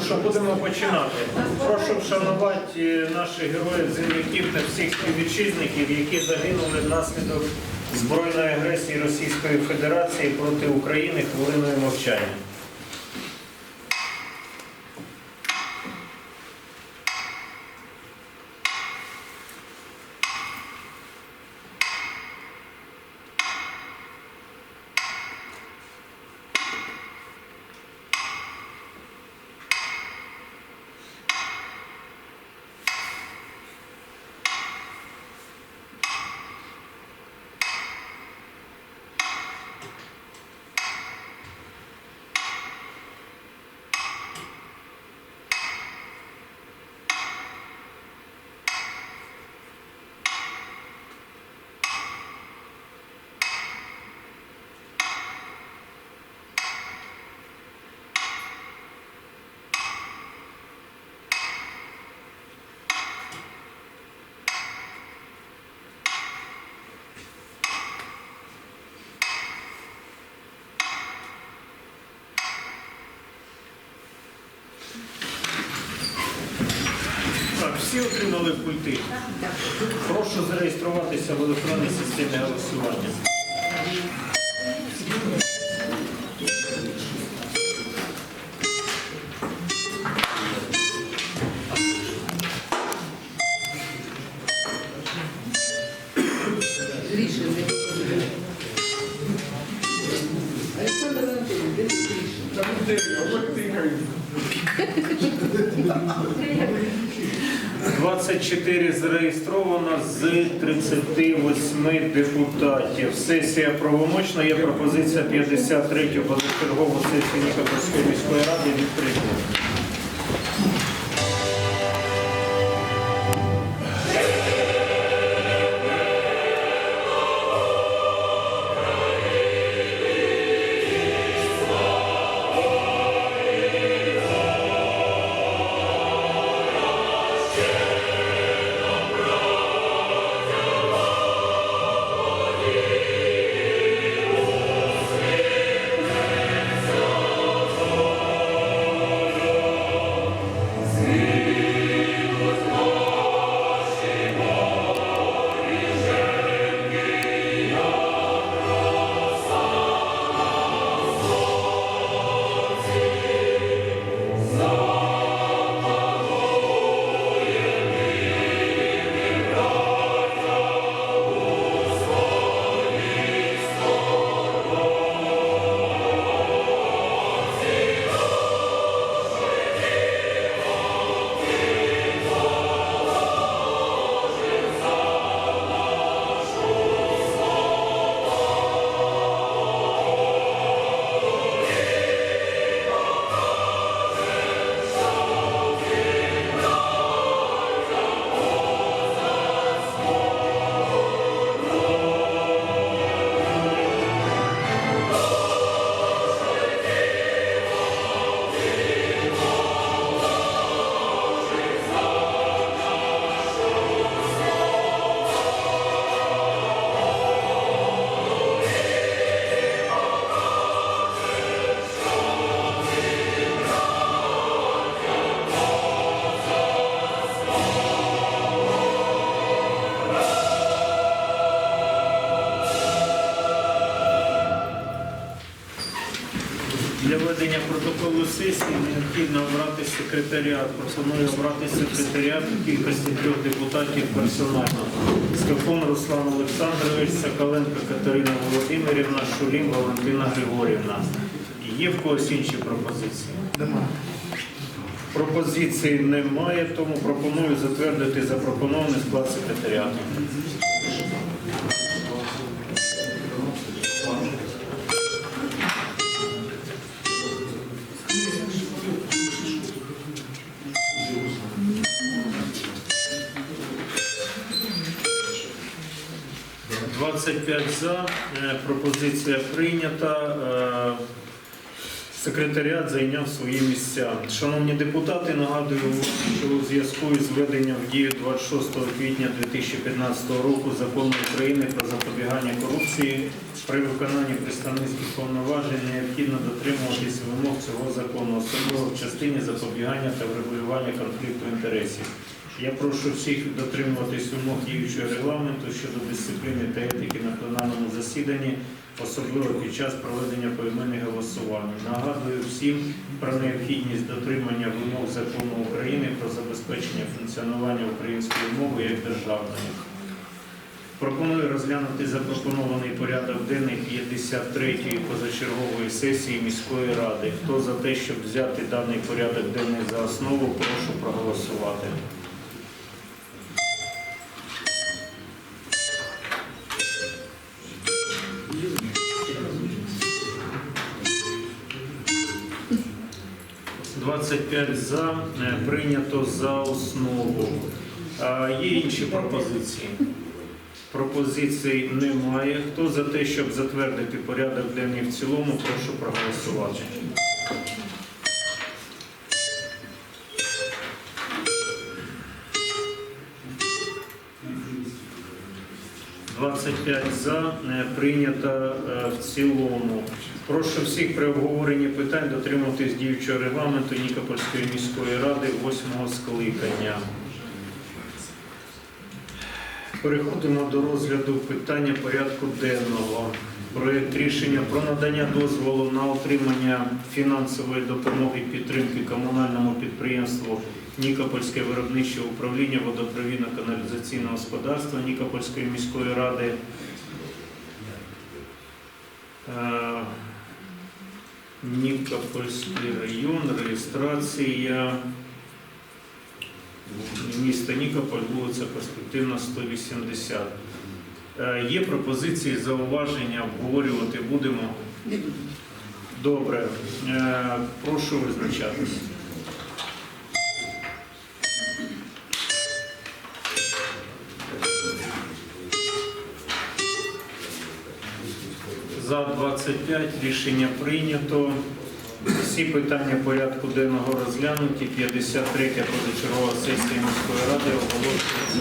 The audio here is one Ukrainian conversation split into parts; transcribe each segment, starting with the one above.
Ну що, будемо починати. Прошу вшанувати е, наших героїв, земляків та всіх співвітчизників, які загинули внаслідок збройної агресії Російської Федерації проти України хвилиною мовчання. Всі отримали пульти. Прошу зареєструватися в електронній системі голосування. Олександр де рішення? 24 зареєстровано з 38 депутатів. Сесія правомочна. Є пропозиція 53 позачергову сесію Нікопольської міської ради відкрити. Протоколу сесії необхідно обрати секретаріат. Пропоную обрати секретаріат у кількості трьох депутатів персонально. Скакун Руслан Олександрович, Соколенко Катерина Володимирівна, Шулім Валентина Григорівна. Є в когось інші пропозиції? Нема. Пропозицій немає, тому пропоную затвердити запропонований склад секретаріату. «25 за. Е, Пропозиція прийнята. Е, Секретаріат зайняв свої місця. Шановні депутати, нагадую, що у зв'язку із введенням в дію 26 квітня 2015 року закону України про запобігання корупції при виконанні представницьких повноважень необхідно дотримуватись вимог цього закону, особливо в частині запобігання та врегулювання конфлікту інтересів. Я прошу всіх дотримуватись вимог діючого регламенту щодо дисципліни та етики на пленарному засіданні, особливо під час проведення поіменних голосувань. Нагадую всім про необхідність дотримання вимог закону України про забезпечення функціонування української мови як державної. Пропоную розглянути запропонований порядок денний 53-ї позачергової сесії міської ради. Хто за те, щоб взяти даний порядок денний за основу, прошу проголосувати. – 25 за, е, прийнято за основу. Є інші пропозиції? Пропозицій немає. Хто за те, щоб затвердити порядок денний в цілому, прошу проголосувати. «25 за е, прийнято е, в цілому. Прошу всіх при обговоренні питань дотримуватись діючого регламенту Нікопольської міської ради 8 скликання. Переходимо до розгляду питання порядку денного. Проєкт рішення про надання дозволу на отримання фінансової допомоги підтримки комунальному підприємству Нікопольське виробниче управління водопровідно-каналізаційного господарства Нікопольської міської ради. Нікопольський район, реєстрація. міста Нікополь, вулиця Перспективна, 180. Е, Є пропозиції, зауваження, обговорювати будемо. Добре. Е, Прошу визначатись. 25 рішення прийнято. Всі питання порядку денного розглянуті. 53 позачергова сесія міської ради оголошується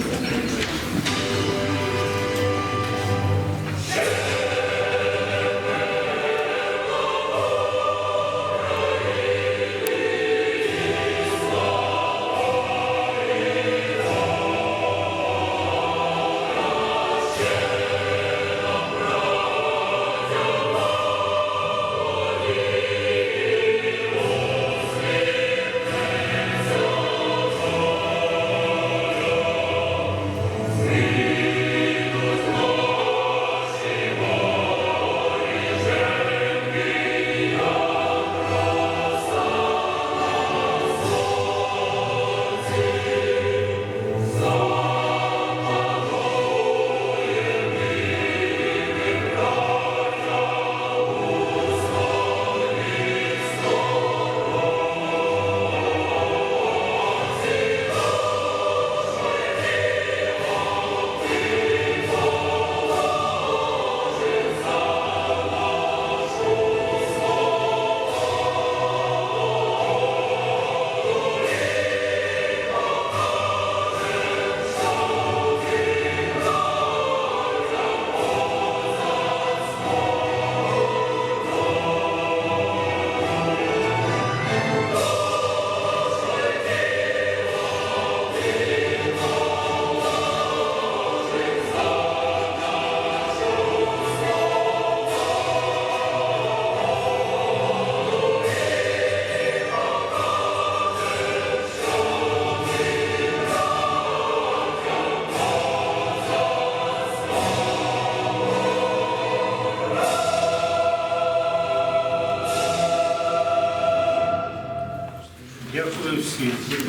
see you.